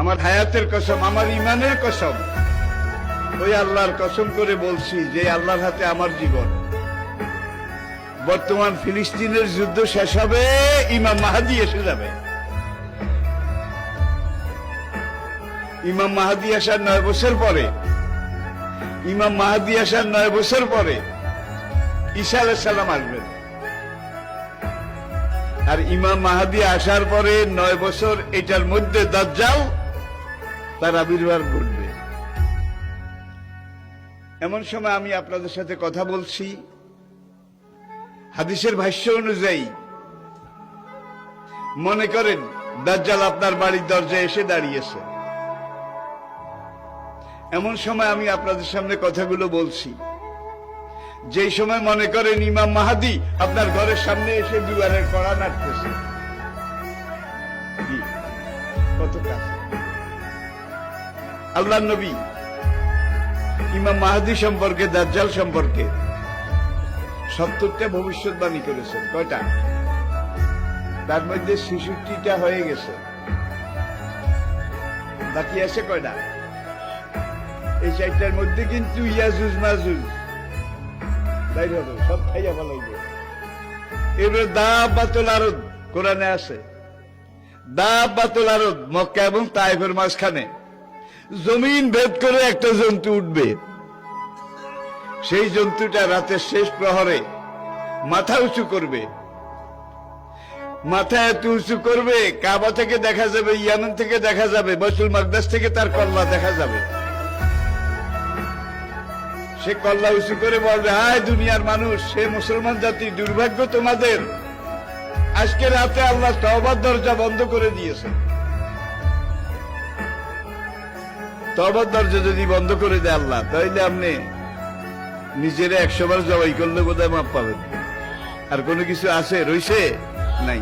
আমার হায়াতের কসম, আমার ইমানের কসম। ওই আল্লাহর কসম করে বলছি যে আল্লাহর হাতে আমার জীবন। বর্তমান ফিলিস্তিনের যুদ্ধ শেষ হবে, ইমাম মাহাদি এসে যাবে। ইমাম মাহাদি আসার নয় বছর পরে, ইমাম মাহাদি আসার নয় বছর পরে ঈসা আলাইহিস সালাম আসবেন। আর ইমাম মাহাদি আসার পরে নয় বছর এটার মধ্যে দাজ্জাল তার আবির্ভাব ঘটবে। এমন সময় আমি আপনাদের সাথে কথা বলছি। হাদিসের ভাষ্য অনুযায়ী, মনে করেন দাজ্জাল আপনার বাড়ির দরজায় এসে দাঁড়িয়েছে। এমন সময় আমি আপনাদের সামনে কথাগুলো বলছি। যেই সময় মনে করেন ইমাম মাহাদি আপনার ঘরের সামনে এসে দুয়ারের কড়া নাড়তেছে। কত কাছে। আল্লাহ নবী, ইমাম মাহাদি সম্পর্কে, দাজ্জাল সম্পর্কে সত্তরটা ভবিষ্যৎবাণী করেছেন। কয়টা? তার মধ্যে ছেষট্টিটা হয়ে গেছে। বাকি আছে কয়টা? এই চারটার মধ্যে কিন্তু ইয়াজুজ, মাজুজ। বাইরে হবে সব খাইয়া হইবে এবার দাব বাতুল আরদ কোরআনে আছে। দাব বাতল আরদ মক্কা এবং তাইফের মাঝখানে। জমিন ভেদ করে একটা জন্তু উঠবে। সেই জন্তুটা রাতের শেষ প্রহরে মাথা উঁচু করবে। মাথা এত উঁচু করবে, কাবা থেকে দেখা যাবে, ইয়ামেন থেকে দেখা যাবে বসুল মাকদাস থেকে তার কল্লা দেখা যাবে। সে কল্লা উঁচু করে বলবে হায় দুনিয়ার মানুষ, সে মুসলমান জাতি, দুর্ভাগ্য তোমাদের। আজকে রাতে আল্লাহ তবার দরজা বন্ধ করে দিয়েছে তবার দরজা যদি বন্ধ করে দেয় আল্লাহ, তাইলে আপনি নিজের একশো বার জবাই করলে বোধহয় মাপ পাবেন। আর কোনো কিছু আছে, রইছে? নাই।